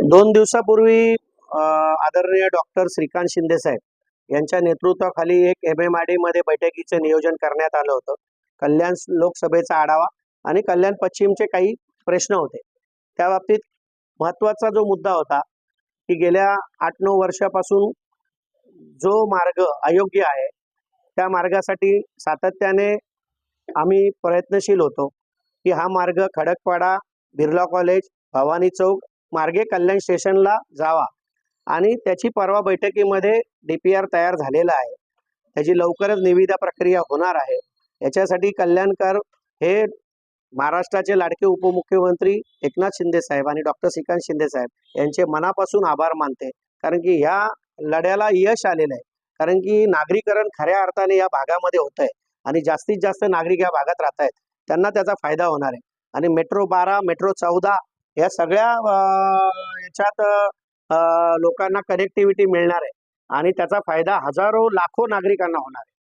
दोन दिवसापूर्वी आदरणीय डॉक्टर श्रीकांत शिंदे साहेब यांच्या नेतृत्वाखाली एक एम एम आय डी मध्ये बैठकीचं नियोजन करण्यात आलं होतं. कल्याण लोकसभेचा आढावा आणि कल्याण पश्चिमचे काही प्रश्न होते. त्या बाबतीत महत्त्वाचा जो मुद्दा होता की गेल्या आठ नऊ वर्षापासून जो मार्ग अयोग्य आहे त्या मार्गासाठी सातत्याने आम्ही प्रयत्नशील होतो की हा मार्ग खडकपाडा बिर्ला कॉलेज भवानी चौक मार्गे कल्याण स्टेशनला जावा. आणि त्याची परवा बैठकीमध्ये डी पी आर तयार झालेला आहे. त्याची लवकरच निविदा प्रक्रिया होणार आहे. याच्यासाठी कल्याणकर हे महाराष्ट्राचे लाडके उपमुख्यमंत्री एकनाथ शिंदे साहेब आणि डॉक्टर श्रीकांत शिंदे साहेब यांचे मनापासून आभार मानते. कारण की ह्या लढ्याला यश आलेलं आहे. कारण की नागरीकरण खऱ्या अर्थाने या भागामध्ये होत आहे आणि जास्तीत जास्त नागरिक या भागात राहत आहेत त्यांना त्याचा फायदा होणार आहे. आणि मेट्रो बारा मेट्रो चौदा या सगळ्या याच्यात लोकांना कनेक्टिव्हिटी मिळणार आहे. आणि त्याचा फायदा हजारो लाखो नागरिकांना होणार आहे.